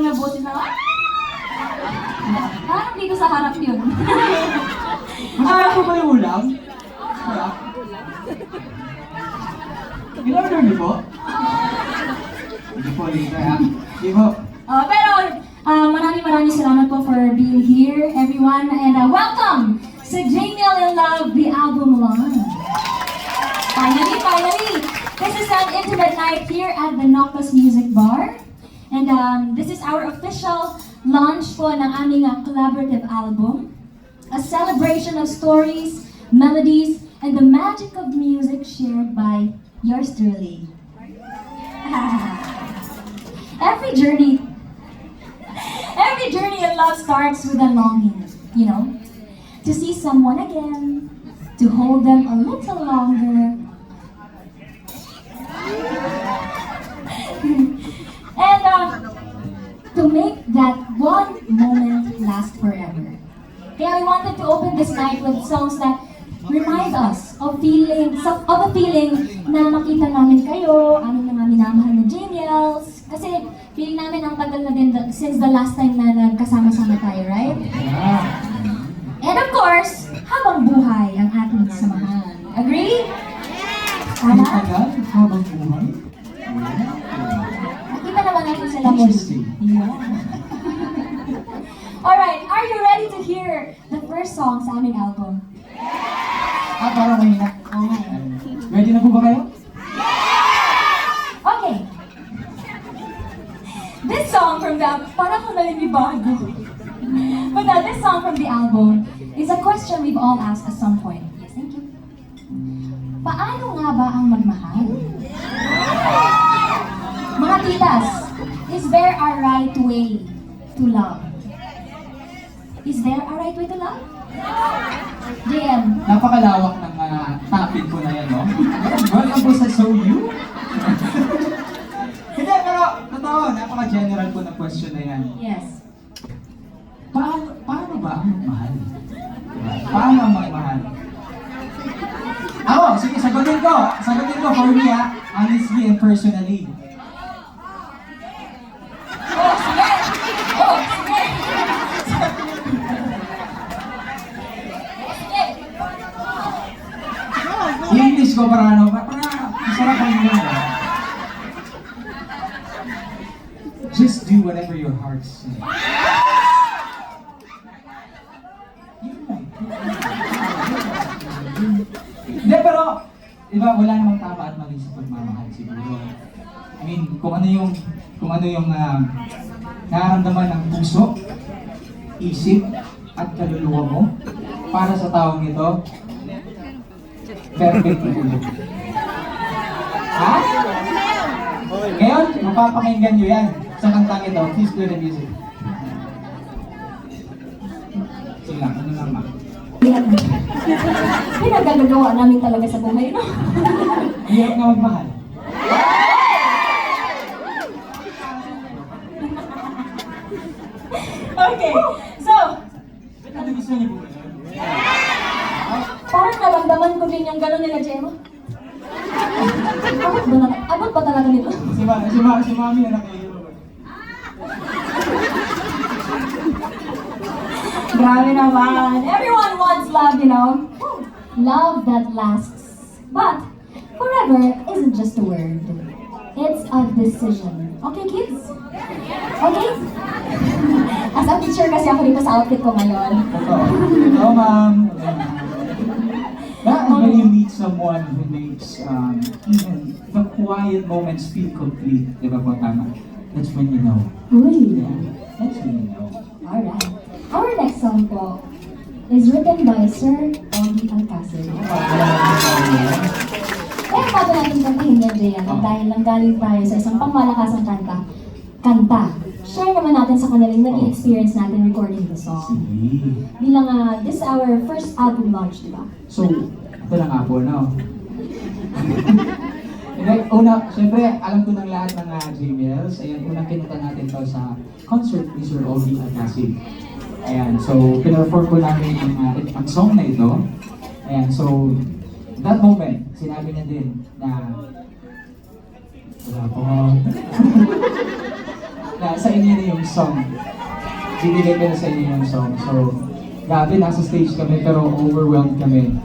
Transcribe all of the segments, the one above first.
mga boses na, "Ah!" Parang dito sa harap yun. Masarap po ba yung ulam? Sarap. In-order niyo po? Hindi po, later ha. Sige po. Uh, pero uh, maraming maraming salamat po for being here, everyone. And uh, welcome sa Jamiel in Love, the album launch. Finally, finally, this is an intimate night here at the Noctus Music Bar. And um, this is our official launch po ng aming uh, collaborative album. A celebration of stories, melodies, and the magic of music shared by yours truly. Every journey Every journey in love starts with a longing, you know, to see someone again, to hold them a little longer. To make that one moment last forever. Kaya we wanted to open this night with songs that remind us of feeling, of a feeling na makita namin kayo, aming mga minamahal na Jamiels. Kasi feeling namin ang tagal na din since the last time na nagkasama-sama tayo, right? Yeah. Ready na po ba kayo? Okay. This song from the parang ko nalilibago. But uh, this song from the album is a question we've all asked at some point. Yes, thank you. Paano nga ba ang magmahal? Mga titas, is there a right way to love? Is there a right way to love? JM, Napakalawak ng uh, topic ko na yan, no? Welcome po sa So You. Hindi, pero totoo, napaka-general po ng question na yan. yes. Paano, paano ba ang magmahal? Paano ang magmahal? Ako, sige, sagutin ko. Sagutin ko for me, ha? Honestly and personally. English ko para ano, para masarap ang yun. eh. Just do whatever your heart says. Yun. Hindi, pero, di ba, wala namang tama at mali sa pagmamahal siguro. I mean, kung ano yung, kung ano yung uh, nararamdaman ng puso, isip, at kaluluwa mo para sa taong ito, perfect itulog. Ha? Ngayon, mapapakinggan nyo yan sa kantang ito. Please play the music. Sige lang, ano lang ma? Pinagagagawa namin talaga sa buhay, no? Hirap nga magmahal. Okay, so, Ano gusto niyo po ba parang naramdaman ko din yung gano'n nila, Gemma. Abot ba, na, abot ba talaga nito? Si, ma si, ma si mami na lasts. But, forever isn't just a word. It's a decision. Okay, kids? Okay? As a teacher kasi ako dito sa outfit ko ngayon. Totoo. Totoo, ma'am. That when you meet someone who makes um, even the quiet moments feel complete, di ba po tama? That's when you know. Uy. Yeah, that's when you know. Alright. Our next song po is written by Sir Ogie Alcacel. Kaya bago natin kantahin yan, Jaya, Oh. dahil lang galing tayo sa isang pangmalakasang kanta, kanta. Share naman natin sa kanilang naging experience natin recording the song. Bilang ah, this is our first album launch, di ba? So, ito na nga po, no? Una, syempre, alam ko ng lahat ng uh, Gmails. Ayan, unang kinunta natin to sa concert ni Sir Ogie Alcacid. Ayan, so, pinerform ko namin ang, uh, ang song na ito. Ayan, so, that moment, sinabi niya din na wala po. na sa inyo na yung song. Bibigay ko na sa inyo yung song. So, grabe, nasa stage kami pero overwhelmed kami.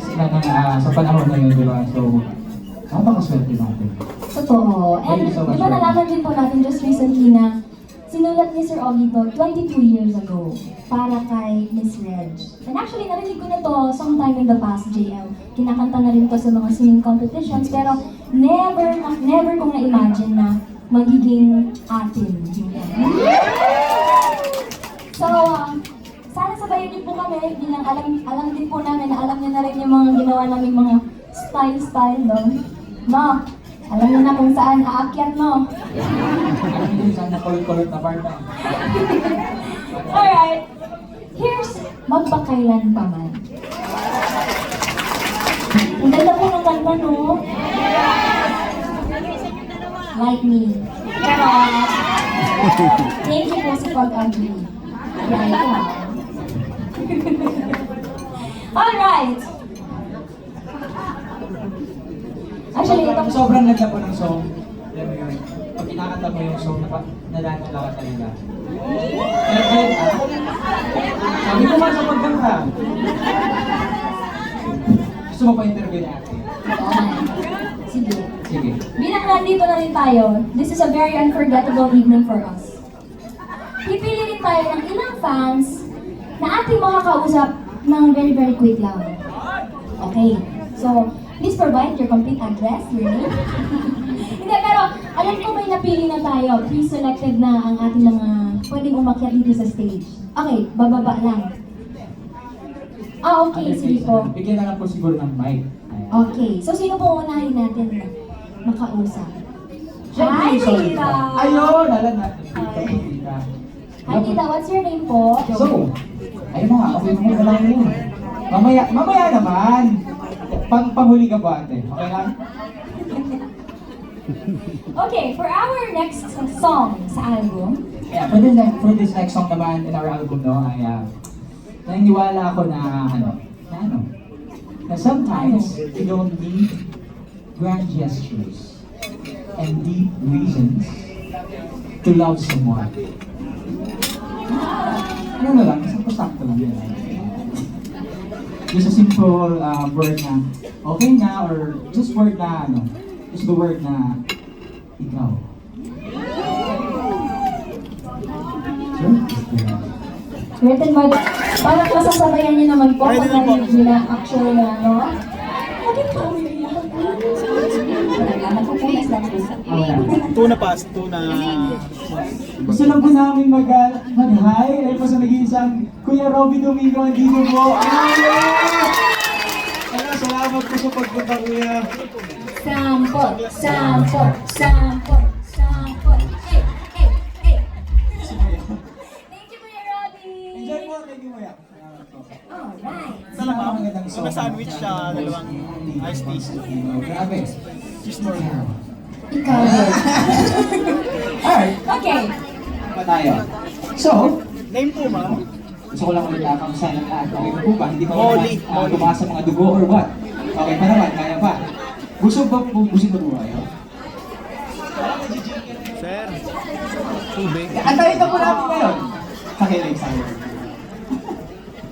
Sa, na, ah, sa panahon na yun, di ba? So, napakaswerte natin. Totoo. And so di ba nalaman din po natin just recently na sinulat ni Sir Ogie to 22 years ago para kay Miss Reg. And actually, narinig ko na to sometime in the past, JL. Kinakanta na rin to sa mga singing competitions, pero never, never kong na-imagine na magiging atin. So, um, sana sabayan niyo po kami bilang alam, alam din po namin na alam niyo na rin yung mga ginawa namin mga style-style doon. No, alam niyo na kung saan aakyat, no? Niyo saan na kulot-kulot na part na. Alright, here's Magpakailan Pa Man. Ang ganda po ng kanta, no? Like me. Pero, thank you po sa pag-agree. Alright. Actually, ito, sobrang ganda po ng song. Mo yun, pag kinakanta mo yung song, napa, nadadala ka. Kaya, kaya, ah, sabi ko nga sa pagkanta. Gusto mo pa interview ate? Sige. Sige. Bilang nandito na rin tayo, this is a very unforgettable evening for us. Pipili rin tayo ng ilang fans na ating makakausap ng very very quick lang. Okay, so please provide your complete address, your name. Pero alam ko may napili na tayo. Pre-selected na ang ating mga pwedeng umakyat dito sa stage. Okay, bababa lang. Ah, okay, sige po. Bigyan na lang po siguro ng mic. Ayan. Okay, so sino po unahin natin na makausap? Hi, Tita! Ayun, alam natin. Tita, Hi. tita. Hi, Tita. What's your name po? So, ayun na nga, okay mo na lang yun. Mamaya, mamaya naman. Pang panghuli ka ba ate? Okay lang? Okay, for our next song album, Yeah, for this, next- for this next song naman in our album, no, ay, uh, naniniwala ako na, ano, na ano, na sometimes you don't need grand gestures and deep reasons to love someone. Ano na lang, sakto-sakto lang yan. Just a simple uh, word na, okay na, or just word na, ano, just the word na, ikaw. Sure? written by parang masasabayan niyo naman po kung narinig niyo na actual na, no? Bakit po yeah. Tuna pass, tuna. Gusto lang po namin mag, mag-hi. Dahil po sa nag-iisang Kuya Robby Domingo, andito po. Ano, salamat po sa pagpunta kuya. Sampot, sampot, sampot, sampot. Eh, eh, eh. Thank you, Kuya Robbie. Enjoy po, thank you Kuya. Alright. Sana Magandang song. tuna sandwich siya, dalawang iced tea. Grabe. Cheese for Ikaw. Alright, Okay. pa tayo. So, Name po ma'am. gusto ko lang ulit kakamusta ng lahat. Okay po ba? Hindi pa ba Molly, uh, sa mga dugo or what? Okay pa naman, kaya pa. Busog ba na po kayo? Sir. Tubig. Antayin ka po namin ngayon. Pakilig sa'yo.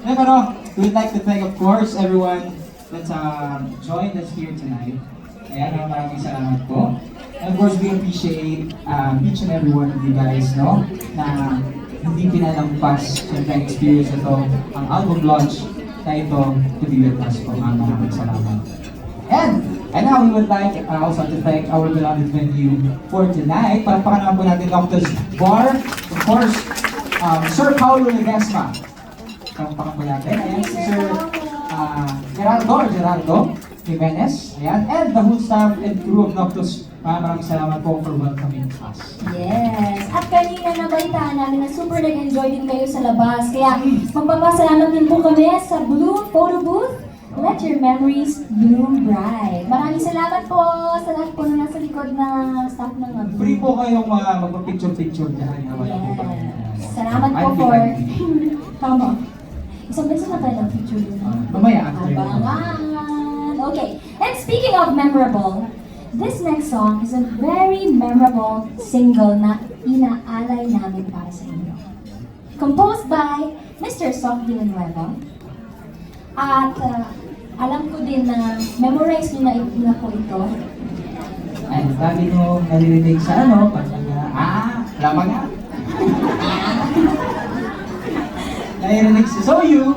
Eh, pero, we would like to thank, of course, everyone that's uh, joined us here tonight. Ayan, uh, maraming salamat po. And of course, we appreciate um, each and every one of you guys, no? Na hindi pinalampas syempre ang experience ito, ang album launch na ito to be with us po. Maraming salamat. And, and now we would like uh, also to thank our beloved venue for tonight. Palakpakan naman po natin Doctor's Bar. Of course, um, Sir Paulo Legasma. Palakpakan po natin. Ayan si Sir uh, Gerardo Gerardo Jimenez. Ayan. And the whole staff and crew of Noctus. Maraming maraming salamat po for welcoming us. Yes. At kanina nabalitaan namin na super nag-enjoy din kayo sa labas. Kaya magpapasalamat din po kami sa Blue Photo Booth. Let your memories bloom bright. Maraming salamat po sa lahat po na nasa likod ng staff ng mga Blue. Free po kayong uh, magpa-picture-picture dyan. Yes. Salamat po for... Tama. Isang beses na tayo ng picture din. Ah, mamaya after. Abangan! Okay, and speaking of memorable, this next song is a very memorable single na inaalay namin para sa inyo. Composed by Mr. Soft Villanueva. At ah, alam ko din na memorize nyo na, na po ito. Ay, lagi nyo naririnig sa ano, pag ah, wala pa nga. naririnig si Soyu.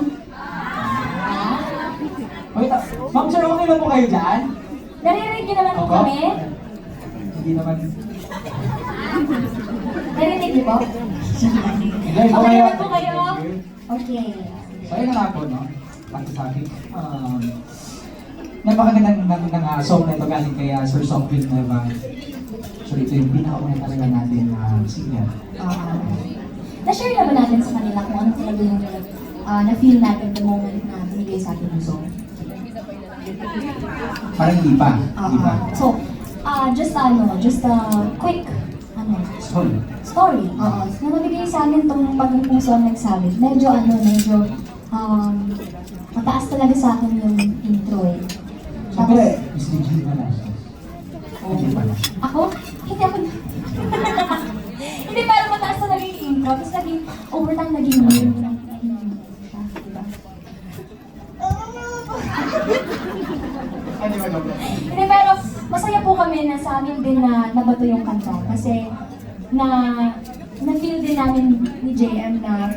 Wait, ah, ma'am sir, okay lang po kayo dyan? Naririnig nyo naman po Opo? kami? Hindi naman. Narinig niyo po? Okay naman po kayo? Okay. So, na nga po, no? Pagkasabi, um, napakaganda ng, ng, uh, song na ito galing kay uh, Sir Songville Nueva. Actually, ito yung pinakauna talaga natin uh, singer. Ah, na-share na ba natin sa kanila kung ano talaga yung ah, na-feel natin the moment na binigay sa atin yung song? Parang hindi pa. Hindi pa. So, ah just ano, just a quick ano, Sorry. story. Oo. Na nabigay sa amin tong paging puso ang nagsabi. Medyo ano, medyo um, mataas talaga sa akin yung intro eh. Siyempre, Miss Regine Velasquez. Hindi pala. Ako? Hindi ako. Hindi, pero mataas talaga yung intro. Tapos naging, over time, naging siya, diba? Ano ba daw? Hindi, pero masaya po kami na sa amin din na nabato yung kanta. Kasi na na-feel din namin ni JM na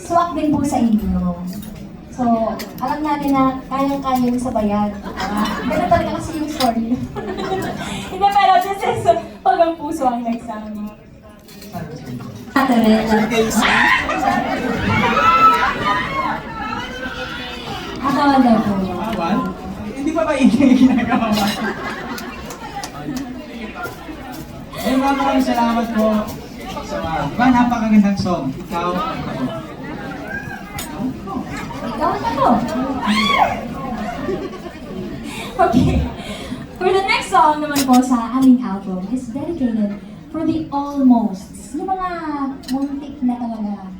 swak din po sa inyo. So, alam natin na kayang-kaya yung sabayan. Uh, ganun talaga kasi yung story. Hindi, pero this is pag ang puso ang nagsabi. Akawan daw po. Awan? Hindi pa ba yung ginagawa mo? Eh, maraming salamat po mga diba, napakagandang song. Ikaw, ako. Ako. okay. For the next song naman po sa aming album is dedicated for the almost. Yung mga muntik na talaga.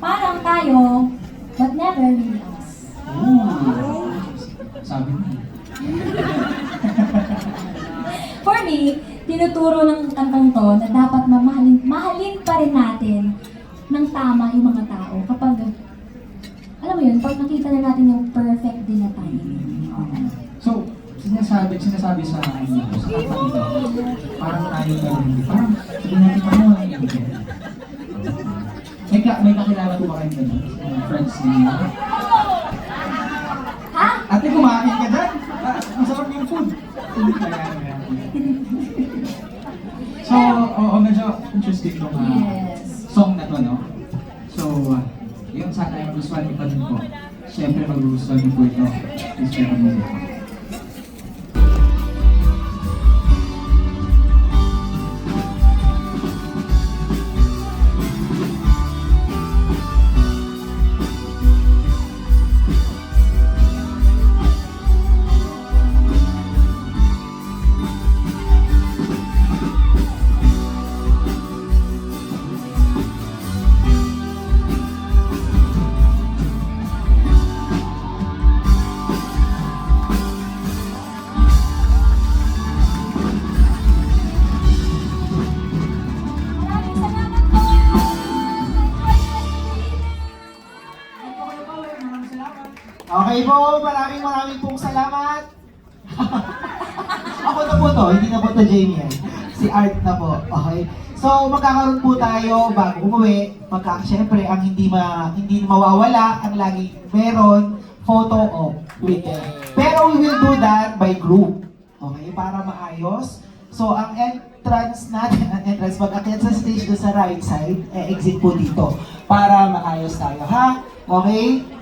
Parang tayo, but never really us. Ooh. Sabi mo. For me, tinuturo ng kantang to na dapat mamahalin, mahalin pa rin natin ng tama yung mga tao kapag, mo yun, pag nakita na natin yung perfect din na timing. So, sinasabi, sinasabi sa ano, sa kapatid ko, parang tayo na rin, parang sabihin natin paano ang hindi. May, ka, may kakilala ko ba kayo ganun? Friends niya. Ha? Ate, kumain ka dyan? Ah, Masarap yung food. so, oo, medyo interesting yung uh, Yes. song na to, no? So, uh, yun sana yung gustuhan niyo pa din po. Siyempre, magugustuhan niyo po ito. Please check on Okay po, maraming maraming pong salamat. Ako na po to, hindi na po to Jamie yan. Si Art na po, okay? So, magkakaroon po tayo bago umuwi. Pagka, syempre, ang hindi ma hindi mawawala, ang lagi meron, photo with them. Pero we will do that by group. Okay? Para maayos. So, ang entrance natin, ang entrance, pag akyat sa stage doon sa right side, eh, exit po dito. Para maayos tayo, ha? Okay?